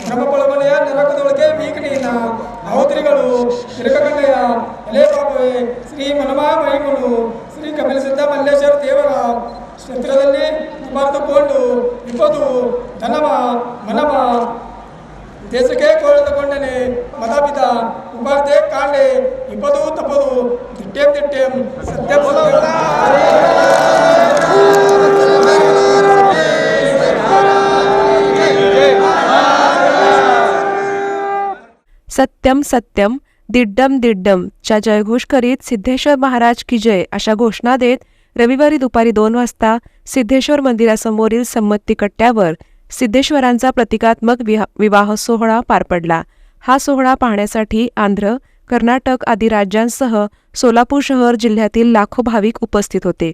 ಶ್ರಮಪೊಳಗೊಳ್ಳೆಯ ನರಕದೊಳಗೆ ವೀಕಣಿನ ಅವತರಿಗಳು ತಿರುಕಕಂಡೆಯ ಎಲೆ ಬಾಬುವೆ ಶ್ರೀ ಮನಮಾ ಮೈಗಳು ಶ್ರೀ ಕಪಿಲಸಿದ್ಧ ಮಲ್ಲೇಶ್ವರ ದೇವರ ಕ್ಷೇತ್ರದಲ್ಲಿ ಬರೆದುಕೊಂಡು ವಿಪದು ಧನವ, ಮನವ, ದೇಶಕ್ಕೆ ಕೋಳಿದುಕೊಂಡನೆ ಮದಪಿತ ಉಪಾರ್ತೆ ಕಾಂಡೆ ವಿಪದು ತಪ್ಪದು ದಿಟ್ಟೆಂ ದಿಟ್ಟೆಂ ಸತ್ಯ सत्यम सत्यम दिड्डम दिड्डम च्या जयघोष करीत सिद्धेश्वर महाराज की जय अशा घोषणा देत रविवारी दुपारी दोन वाजता सिद्धेश्वर मंदिरासमोरील संमती कट्ट्यावर सिद्धेश्वरांचा प्रतिकात्मक विवाह सोहळा पार पडला. हा सोहळा पाहण्यासाठी आंध्र कर्नाटक आदी राज्यांसह सोलापूर शहर जिल्ह्यातील लाखो भाविक उपस्थित होते.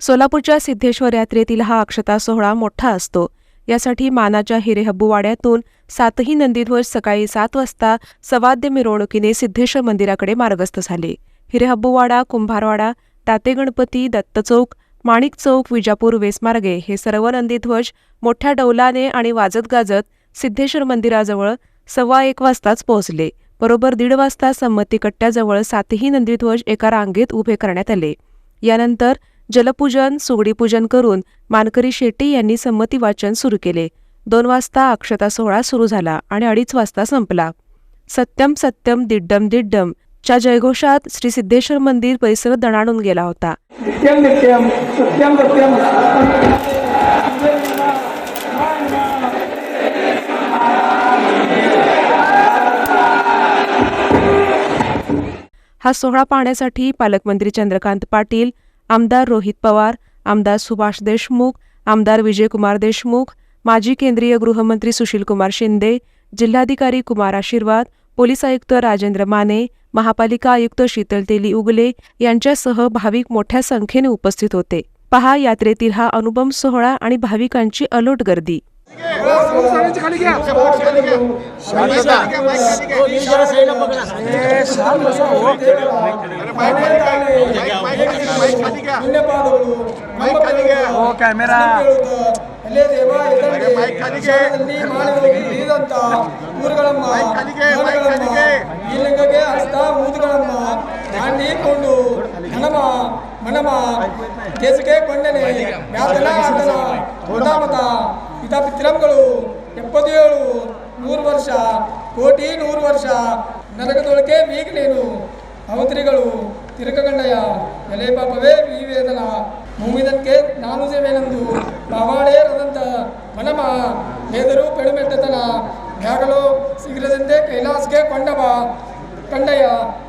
सोलापूरच्या सिद्धेश्वर यात्रेतील हा अक्षता सोहळा मोठा असतो. यासाठी मानाच्या हिरेहब्बूवाड्यातून सातही नंदीध्वज सकाळी सात वाजता सवाद्य मिरवणुकीने सिद्धेश्वर मंदिराकडे मार्गस्थ झाले. हिरेहब्बूवाडा कुंभारवाडा ताते गणपती दत्तचौक माणिक चौक विजापूर वेसमार्गे हे सर्व नंदीध्वज मोठ्या डौलाने आणि वाजत गाजत सिद्धेश्वर मंदिराजवळ सव्वा एक वाजताच पोहोचले. बरोबर दीड वाजता संमती कट्ट्याजवळ सातही नंदीध्वज एका रांगेत उभे करण्यात आले. यानंतर जलपूजन सुगडीपूजन करून मानकरी शेट्टी यांनी संमती वाचन सुरू केले. दोन वाजता अक्षता सोहळा सुरू झाला आणि अडीच वाजता संपला. सत्यम सत्यम दिड्डम दिड्डम च्या जयघोषात श्री सिद्धेश्वर मंदिर परिसर दणाणून गेला होता. सत्यम सत्यम. हा सोहळा पाहण्यासाठी पालकमंत्री चंद्रकांत पाटील आमदार रोहित पवार आमदार सुभाष देशमुख आमदार विजयकुमार देशमुख माजी केंद्रीय गृहमंत्री सुशीलकुमार शिंदे जिल्हाधिकारी कुमार आशीर्वाद पोलीस आयुक्त राजेंद्र माने महापालिका आयुक्त शीतल तेली उगले यांच्यासह भाविक मोठ्या संख्येने उपस्थित होते. पहा यात्रेतील हा अनुपम सोहळा आणि भाविकांची अलोट गर्दी. ಕ್ಯಾಮೆರಾ ದೇವ ಎಲ್ಲಿ ಮಾಡಿದಂತ ಊರುಗಳಮ್ಮ ಲಿಂಗಕ್ಕೆ ಹಸ್ತ ಊದುಗಳಮ್ಮ ದಾಂಡಿಕೊಂಡು ಹಣಮ ಮನಮ ದೇಶಕ್ಕೆ ಕೊಂಡನೆ ಯಾತನ ಆತನ ಮತಾಮತ ಪಿತಾ ತಿರಂಗಳು ಎಪ್ಪತ್ತೇಳು, ನೂರು ವರ್ಷ, ಕೋಟಿ ನೂರು ವರ್ಷ ನರಕದೊಳಕೆ ಮೀಗಲೇನು ಅವತರಿಗಳು ತಿರುಕಗಂಡಯ ಎಲೆ ಪಾಪವೇ ಈ ವೇದನ ಮುಗಿದಕ್ಕೆ ನಾನು ಸೇವೆನೆಂದು ಬಾವಾಡೇ ರದಂತ ಮನಮ, ಬೇದರು ಪೆಡುಮೆಟ್ಟತನ ಯಾಗಲು ಶೀಘ್ರದಂತೆ ಕೈಲಾಸ್ಗೆ ಕೊಂಡವ. ಕಂಡಯ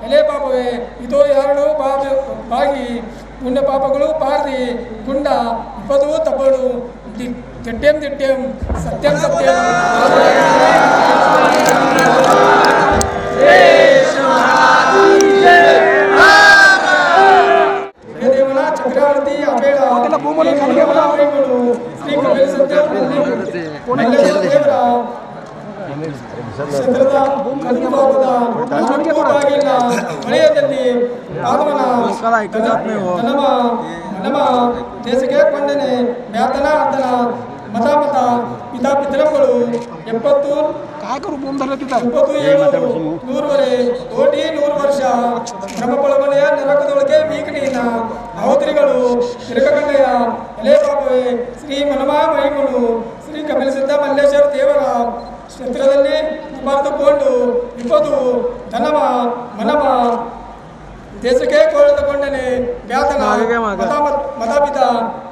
ಎಲೆ ಪಾಪವೇ, ಇದೋ ಯಾರಡು ಬಾಬ ಬಾಗಿ ಪುಣ್ಯ ಪಾಪಗಳು ಪಾರ್ದಿ ಗುಂಡ ಇಪ್ಪದು ತಪ್ಪಡು ದಿ- ದಿಟ್ಟೆಂ ದಿಟ್ಟೆಂ ಸತ್ಯಂ ಸತ್ಯಂ ದೇವನ ಚಕ್ರಾವತಿ ಅಬೇಡ ಮಹಾಮಹಿಮನು ಶ್ರೀ ಕಪಿಲ ಸತ್ಯ ಮಲ್ಲೇಶ್ವರ ದೇವರ ಕ್ಷೇತ್ರದ ಕಲ್ಪವಾದ ಬಾಗಿಲ ಮಳೆಯದಲ್ಲಿ ಆಗಮನ ಧನಮ ಧನಮ ದೇಶಕ್ಕೆ ಕೊಂಡನೆ ಮ್ಯಾತನ ಅತನ ಮತ ಮತ ಪಿತಾ ಪಿತೃಗಳು ಎಪ್ಪತ್ತು ಇಪ್ಪತ್ತು ಏಳು ನೂರುವರೆ ಕೋಟಿ ನೂರು ವರ್ಷ ಶ್ರಮಪೊಳಗೊಳ್ಳೆಯ ನರಕದೊಳಗೆ ವೀಕಣಿನ ಅವತರಿಗಳು ತಿರುಕಕಂಡೆಯ ಎಲೆ ಬಾಬುವೆ ಶ್ರೀ ಮನಮಾ ಮಹಿಮನು ಶ್ರೀ ಕಮಲಸಿದ್ದ ಮಲ್ಲೇಶ್ವರ ದೇವರ ಕ್ಷೇತ್ರದಲ್ಲಿ ಬರೆದುಕೊಂಡು ಇಪ್ಪತ್ತು ಧನವ ಮನವ ದೇಶಕ್ಕೆ ಕೋಳಿದುಕೊಂಡನೆ ಖ್ಯಾತನ ಮತ ಮತಪಿತ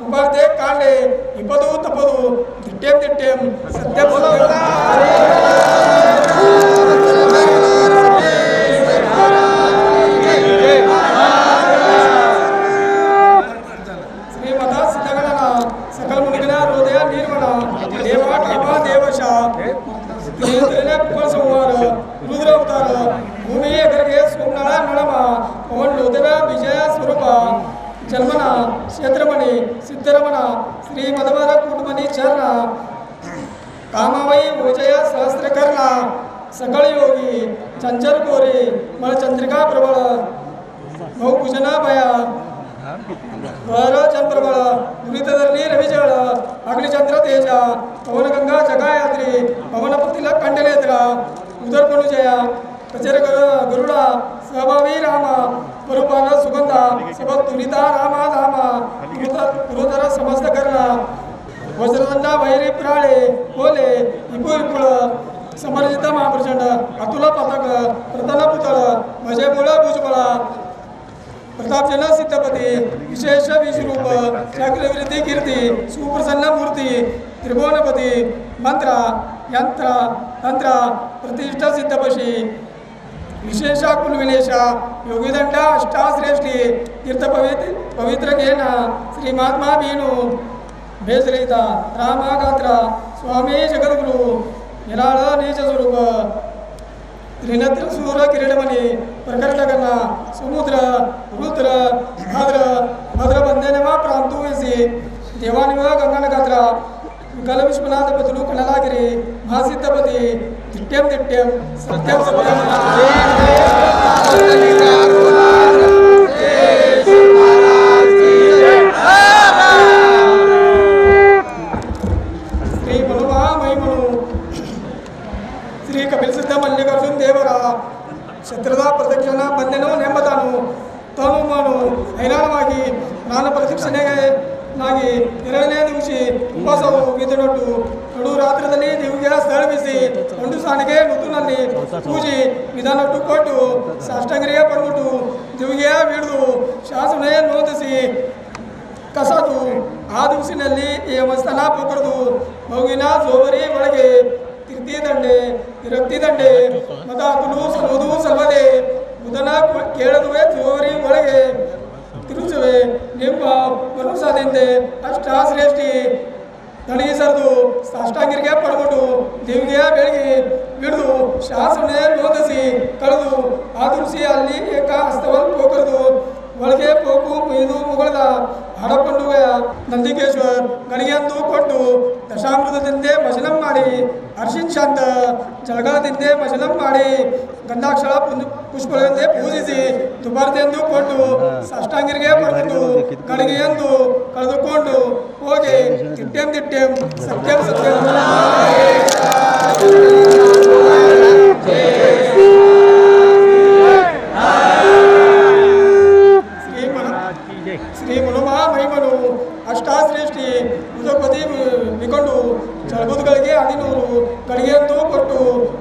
ಉಪಾರ್ತೆ ಕಾಂಡೆ ಇಪ್ಪದು ತಪ್ಪದು ದಿಟ್ಟೆಂ ದಿಟ್ಟೆಂ ಸತ್ಯ क्षेत्रमणी सिद्धरमण श्री మధుమర కుటుంబని चरण కామవై ఊజయ సహస్రకర్ణ सकळ योगी चंचल कोरे मला चंद्रिका प्रबळ भूभूषणा भया वरचन प्रबळ दुरितधरणी रविजळ अग्निचंद्र तेजा पवनगंगा जगायात्री पवनपतीला कंडलेत्र उदरपणुजया गरुडा सहभावी रामा ಸ್ವಭಾವಿ ರಾಮ ಸ್ವರೂಪಾನ ಸುಗಂಧ ಸಭ ತುರಿತ ರಾಮ ಧಾಮ ಗುರುತ- ಗುರುತರ ಸಮಸ್ತ ಕರ್ಣ ವಜ್ರದಂಡ ವೈರಿ ಪ್ರಾಳೆ ಕೋಲೆ ಇಪು ಇಪುಳ ಸಮರ್ಜಿತ ಮಹಾಪ್ರಚಂಡ ಅತುಲ ಪತಕ ಪ್ರತನ ಪುತಳ ಭಜೆಬುಳ ಭುಜಬಳ ಪ್ರತಾಪಜನ ಸಿದ್ಧಪತಿ ವಿಶೇಷ ವಿಶ್ವರೂಪ ಚಕ್ರವೃದ್ಧಿ ಕೀರ್ತಿ ಸುಪ್ರಸನ್ನ ಮೂರ್ತಿ ತ್ರಿಭುವನಪತಿ ಮಂತ್ರ ಯಂತ್ರ ತಂತ್ರ ಪ್ರತಿಷ್ಠ ಸಿದ್ಧಪಶಿ ವಿಶೇಷ ಕುಲವಿಲೇಶ ಯೋಗಿದಂಡ ಅಷ್ಟಾಶ್ರೇಷ್ಠಿ ತೀರ್ಥ ಪವಿತ್ರ ಪವಿತ್ರಕೇನ ಶ್ರೀ ಮಹಾತ್ಮ ಬೀನು ಬೇಸರಹಿತ ರಾಮಗಾತ್ರ ಸ್ವಾಮಿ ಜಗದ್ಗುರು ನಿರಾಳ ನೀಚ ಸ್ವರೂಪ. ತ್ರಿನತ್ರ ಸೂರ ಕಿರೀಟಮಣಿ ಪ್ರಕರ್ಣಗನ್ನ ಸಮುದ್ರ ರುದ್ರ ಭದ್ರ ಭದ್ರ ಬಂದೇನವ ಪ್ರಾಂತೂಯಿಸಿ ದೇವಾನಿವ ಗಂಗನ ಗಾತ್ರ ವಿಕಲ ವಿಶ್ವನಾಥ ಪತುಲು ಕಣಲಾಗಿರಿ ಮಹಾಸಿದ್ಧಪತಿ ದಿಟ್ಯಂ ದಿಟ್ಯಂ ಸತ್ಯಂ ಸತ್ಯಂ ಶ್ರೀ ಮನುಮ ಮೈಮನು ಶ್ರೀ ಕಪಿಲ ಸಿದ್ಧ ಮಲ್ಲಿಕಾರ್ಜುನ ದೇವರ ಕ್ಷತ್ರದ ಪ್ರದಕ್ಷಿಣ ಬಂದೆನು ನೆಂಬತಾನು ತಾನು ಮಾನು ಹೈರಾಣವಾಗಿ ನಾನು ಪ್ರದಕ್ಷಿಣೆಗೆ ನಾಗಿ ಎರಡನೇ ನಿಮಿಷ ಉಪವಾಸವು ವಿಧನೊಟ್ಟು ನಡು ರಾತ್ರಿಯಲ್ಲಿ ದೇವಿಗೆ ಸ್ಥಳವಿಸಿ ಒಂದು ಸಾಣಿಗೆ ಋತುನಲ್ಲಿ ಪೂಜೆ ವಿಧಾನಟ್ಟು ಕೊಟ್ಟು ಸಾಷ್ಟಾಂಗರಿಗೆ ಪಡ್ಬಿಟ್ಟು ದೇವಿಗೆ ಬಿಡಿದು ಶಾಸನ ನೋದಿಸಿ ಕಸದು ಆ ದಿವಸಿನಲ್ಲಿ ಮಸ್ತನ ಪೊಕರದು ಮಗುವಿನ ಜೋಬರಿ ಒಳಗೆ ತಿರ್ತಿ ದಂಡೆ ತಿರಕ್ತಿ ದಂಡೆ ಮತ ತುಳು ಸಲ್ಲದೆ ಬುಧನ ಕೇಳದುವೆ ಜೋಬರಿ ಒಳಗೆ ತಿರುಚುವೆ ನಿಮ್ಮ ಅಷ್ಟಾ ಶ್ರೇಷ್ಠಿ ನನಗೆ ಸರಿದು ಅಷ್ಟಾಂಗಿರಿಗೆ ಪಡ್ಕೊಂಡು ದೇವಿಗೆ ಬೆಳಗ್ಗೆ ಹಿಡಿದು ಶಾಸನೆ ನೋಂದಿಸಿ ಕಳೆದು ಆದರ್ಶಿ ಅಲ್ಲಿ ಏಕ ಹಸ್ತವನ್ನು ಪೋಕರದು ಒಳಗೆ ಪೋಕು ಮುಯ್ದು ಮುಗಳದ ಹಡಕೊಂಡು ನಂದಿಕೇಶ್ವರ್ ಗಣಿಗೆಂದು ಕೊಟ್ಟು ದಶಾಮೃತದಿಂದೆ ಮಜಲಂ ಮಾಡಿ ಅರ್ಶಿನ್ ಶಾಂತ ಜಳಗಾಲದಿಂದೆ ಮಜಲಂ ಮಾಡಿ, ಗಂಧಾಕ್ಷರ ಪುಷ್ಪಗಳಿಂದ ಪೂಜಿಸಿ ದುಬಾರ್ದೆಂದು ಕೊಟ್ಟು ಸಾಷ್ಟಾಂಗಿರಿಗೆ ಪಡೆದು ಎಂದು ಕಳೆದುಕೊಂಡು ಹೋಗಿ ತಿಟ್ಟೆಂ ತಿಟ್ಟೆಂ ಸತ್ಯಂ ಸತ್ಯಂ. ಅಷ್ಟಾಶ್ರೇಷ್ಠಿ ಉದಪತಿ ವಿಕೊಂಡು ಜಲಬುದ್ಗಳಿಗೆ ಅಡಿನೂರು ಗಡಿಗೆಯಂತೂ ಕೊಟ್ಟು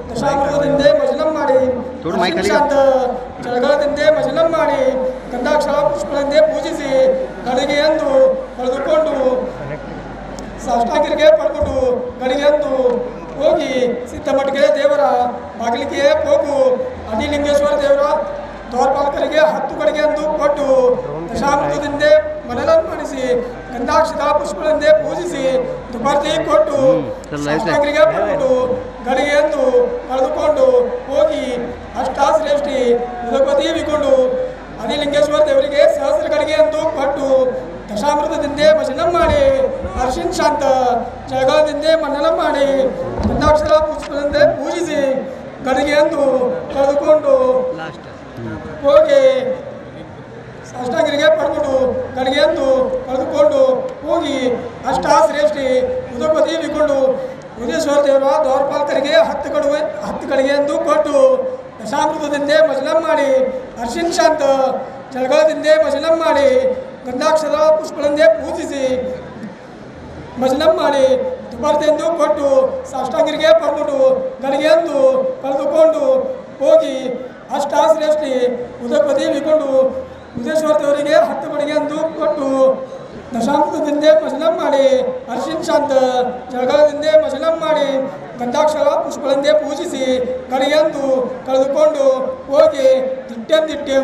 ದಶಾಮೃತದಿಂದೆ ಭಜನ ಮಾಡಿ ನೋಡು ಭಜನ ಮಾಡಿ ಗಂಧಾಕ್ಷರ ಪುಷ್ಪದಿಂದ ಪೂಜಿಸಿ ಗಡಿಗೆಯಂದು ಪಡೆದುಕೊಂಡು ಸಾಷ್ಟಾಗಿರಿಗೆ ಪಡ್ಕೊಂಡು ಗಡಿಗೆಂದು ಹೋಗಿ ಸಿದ್ದಮಟ್ಟಿಗೆ ದೇವರ ಬಾಗಿಲಿಗೆ ಹೋಗು. ಅದಿಲಿಂಗೇಶ್ವರ ದೇವರ ತೋರ್ಪಾಲಕರಿಗೆ ಹತ್ತು ಕಡೆಗೆ ಕೊಟ್ಟು ದಶಾಮೃತದಿಂದ ಮನೆಯನ್ನು ಮಾಡಿಸಿ ಗಂಧಾಕ್ಷರ ಪುಷ್ಪಗಳನ್ನೇ ಪೂಜಿಸಿ ದುಬಾರ್ತಿ ಕೊಟ್ಟು ಸಾಮಗ್ರಿಗೆ ಬಂದು ಗಳಿಗೆಯನ್ನು ಕಳೆದುಕೊಂಡು ಹೋಗಿ ಅಷ್ಟಾಶ್ರೇಷ್ಠಿ ಉದಪತಿ ಬಿಕೊಂಡು ಅನಿಲಿಂಗೇಶ್ವರ ದೇವರಿಗೆ ಸಹಸ್ರ ಗಡಿಗೆ ಎಂದು ಕೊಟ್ಟು ದಶಾಮೃತದಿಂದೇ ಭಜನ ಮಾಡಿ ಅರ್ಶಿನ್ ಶಾಂತ ಜಗದಿಂದೇ ಮನ್ನನ ಮಾಡಿ ಗಂಧಾಕ್ಷರ ಪುಷ್ಪದಂತೆ ಪೂಜಿಸಿ ಎಂದು ಕಳೆದುಕೊಂಡು ಹೋಗಿ ಸಾಷ್ಟಾಂಗರಿಗೆ ಪಡ್ಕೊಂಡು ಕಡೆಗೆ ಎಂದು ಕಳೆದುಕೊಂಡು ಹೋಗಿ ಅಷ್ಟಾಶ್ರೇಷ್ಠಿ ಉದಪತಿ ವಿಕೊಂಡು ಉದಯೇಶ್ವರ ದೇವರ ದ್ವಾರಪಾಲಕರಿಗೆ ಹತ್ತು ಕಡುವೆ, ಹತ್ತು ಕಡೆಗೆ ಎಂದು ಕೊಟ್ಟು ದಶಾಮೃತದಿಂದ ಭಜನ ಮಾಡಿ, ಅರ್ಶಿನ್ ಶಾಂತ ಜಳಗಳದಿಂದ ಭಜನ ಮಾಡಿ, ಗಂಧಾಕ್ಷರ ಪುಷ್ಪಗಳಂದೇ ಪೂಜಿಸಿ ಭಜನಂ ಮಾಡಿ ದುಬಾರ್ದೆಂದು ಕೊಟ್ಟು ಸಾಷ್ಟಾಂಗರಿಗೆ ಕಡೆಗೆ ಗಡಿಗೆಂದು ಕಳೆದುಕೊಂಡು ಹೋಗಿ ಅಷ್ಟಾಶ್ರೇಷ್ಠಿ ಉದಪತಿ ವಿಕೊಂಡು ದೇವರಿಗೆ ಹತ್ತು ಬಡಿಗೆಂದು ಕೊಟ್ಟು. ದಶಾಮೃತದಿಂದ ಭಜನ ಮಾಡಿ. ಅರ್ಶಿನ್ ಶಾಂತ, ಜಳಗಾಲದಿಂದ ಭಜನ ಮಾಡಿ. ಗಂಧಾಕ್ಷರ ಪುಷ್ಪಗಳಿಂದ ಪೂಜಿಸಿ. ಕಡೆಯಂದು ಕಳೆದುಕೊಂಡು ಹೋಗಿ ದಿಟ್ಟೆಂ ದಿಟ್ಟೆಂ